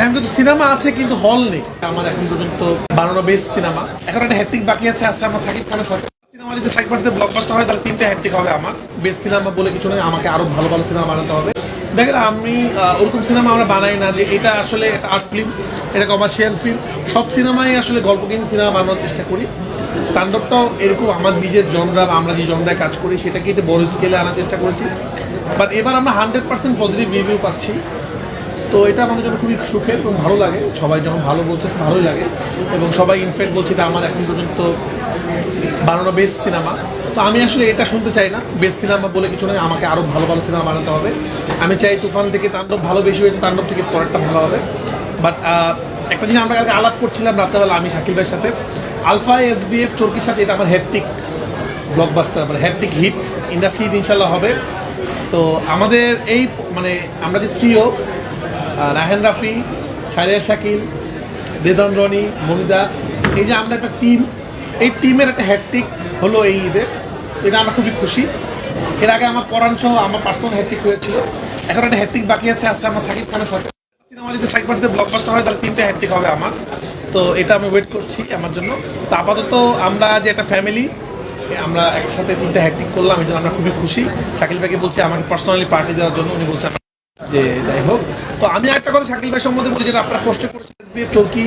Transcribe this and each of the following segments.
এখন কিন্তু সিনেমা আছে কিন্তু হল নেই। আমার এখন পর্যন্ত বানানো বেস্ট সিনেমা। এখন একটা হ্যাট্রিক বাকি আছে আছে আমার সাকিব খানের সাথে। সিনেমা যদি সাকিব খানের সাথে ব্লকবাস্টার হয় তাহলে তিনটে হ্যাট্রিক হবে আমার। বেস্ট সিনেমা বলে কিছু নয় আমাকে আরও ভালো ভালো সিনেমা বানাতে হবে। দেখেন আমি ওরকম সিনেমা আমরা বানাই না যে এটা আসলে একটা আর্ট ফিল্ম এটা কমার্শিয়াল ফিল্ম সব সিনেমাই আসলে গল্পহীন সিনেমা বানানোর চেষ্টা করি। তাণ্ডবটাও এরকম আমার নিজের জনরা বা আমরা যে জনরায় কাজ করি সেটাকে একটু বড় স্কেলে আনার চেষ্টা করেছি। বাট এবার আমরা হান্ড্রেড পার্সেন্ট পজিটিভ রিভিউ পাচ্ছি। তো এটা আমাদের জন্য খুবই সুখের এবং ভালো লাগে। সবাই যখন ভালো বলছে ভালোই লাগে। এবং সবাই ইনফ্যাক্ট বলছে এটা আমার এখন পর্যন্ত বানানো বেস্ট সিনেমা তো আমি আসলে এটা শুনতে চাই না। বেস্ট সিনেমা বলে কিছু নয় আমাকে আরও ভালো ভালো সিনেমা বানাতে হবে। আমি চাই তুফান থেকে তাণ্ডব ভালো বেশি হয়েছে, তাণ্ডব থেকে পরেরটা ভালো হবে। বাট একটা জিনিস আমরা কালকে আলাপ করছিলাম রাত্রেবেলা আমি শাকিল ভাইয়ের সাথে। আলফা এস বি এফ চরকির সাথে এটা আমার হ্যাট্রিক ব্লকবাস্টার মানে হ্যাট্রিক হিট ইন্ডাস্ট্রি ইনশাল্লাহ হবে। তো আমাদের এই মানে আমরা যে থ্রিও রাহেন রাফি সারিয়া শাকিল বেদন রনি, মনিদা। এই যে আমরা একটা টিম এই টিমের একটা হ্যাট্রিক হলো এই ঈদে। এটা আমরা খুবই খুশি। এর আগে আমার পরাণ সহ আমার পার্সোনাল হ্যাট্রিক হয়েছিল। এখন একটা হ্যাট্রিক বাকি আছে আছে আমার সাকিব খানের সাথে। সিনেমা যদি সাকিব খানের সাথে ব্লকবাস্টার হয়, তাহলে তিনটে হ্যাট্রিক হবে আমার। তো এটা আমি ওয়েট করছি আমার জন্য। তো আপাতত আমরা যে একটা ফ্যামিলি আমরা একসাথে তিনটে হ্যাট্রিক করলাম, এই জন্য আমরা খুবই খুশি। শাকিল ভাইকে বলছি আমাকে পার্সোনালি পার্টি দেওয়ার জন্য। উনি বলছেন যে যাই হোক, তো আমি একটা কথা শাকিল ভাই সম্বন্ধে বলি, যেটা আপনারা প্রশ্ন করেছেন, SBF চৌকি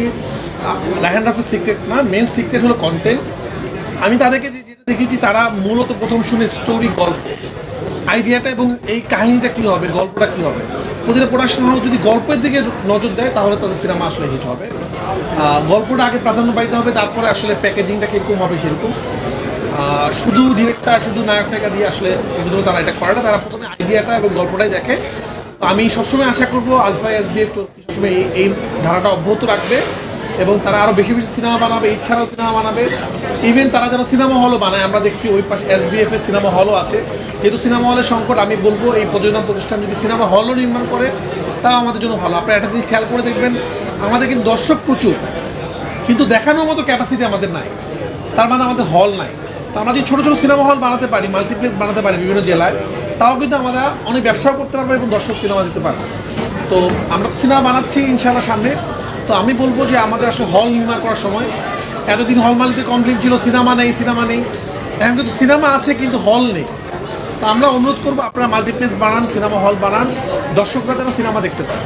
রাহান রাফের সিক্রেট না মেন সিক্রেট হলো কন্টেন্ট আমি তাদেরকে যেটা দেখেছি, তারা মূলত প্রথম শুনে স্টোরি গল্প। আইডিয়াটা এবং এই কাহিনীটা কি হবে, গল্পটা কি হবে? প্রতিটা প্রোডাকশন হাউস যদি গল্পের দিকে নজর দেয়, তাহলে তাদের সিনেমা আসলে হিট হবে। গল্পটা আগে প্রাধান্য পাইতে হবে, তারপরে আসলে প্যাকেজিংটা কীরকম হবে, সেরকম। শুধু ডিরেক্টর শুধু নায়ক নায়িকা দিয়ে আসলে তারা এটা করে না তারা প্রথমে আইডিয়াটা এবং গল্পটাই দেখে। আমি সবসময় আশা করব আলফা এস বি এফ সবসময় এই ধারাটা অব্যাহত রাখবে এবং তারা আরও বেশি বেশি সিনেমা বানাবে এছাড়াও সিনেমা বানাবে। ইভেন তারা যেন সিনেমা হলও বানায়, আমরা দেখছি ওই পাশে এস বি এফ এর সিনেমা হলও আছে। যেহেতু সিনেমা হলের সংকট, আমি বলব এই প্রযোজনা প্রতিষ্ঠান যদি সিনেমা হলও নির্মাণ করে, তাও আমাদের জন্য ভালো। আপনারা একটা জিনিস খেয়াল করে দেখবেন, আমাদের কিন্তু দর্শক প্রচুর, কিন্তু দেখানোর মতো ক্যাপাসিটি আমাদের নাই। তার মানে আমাদের হল নাই। তো আমরা যদি ছোটো ছোটো সিনেমা হল বানাতে পারি মাল্টিপ্লেক্স বানাতে পারি বিভিন্ন জেলায়, তাও কিন্তু আমরা অনেক ব্যবসাও করতে পারব এবং দর্শক সিনেমা দিতে পারব। তো আমরা সিনেমা বানাচ্ছি ইনশাআল্লাহ সামনে। তো আমি বলব যে আমাদের আসলে হল নির্মাণ করার সময় এতদিন হল মালিকের কমপ্লেন ছিল, সিনেমা নেই সিনেমা নেই। এখন কিন্তু সিনেমা আছে কিন্তু হল নেই। তো আমরা অনুরোধ করব আপনারা মাল্টিপ্লেক্স বানান, সিনেমা হল বানান, দর্শকরা যেন সিনেমা দেখতে পায়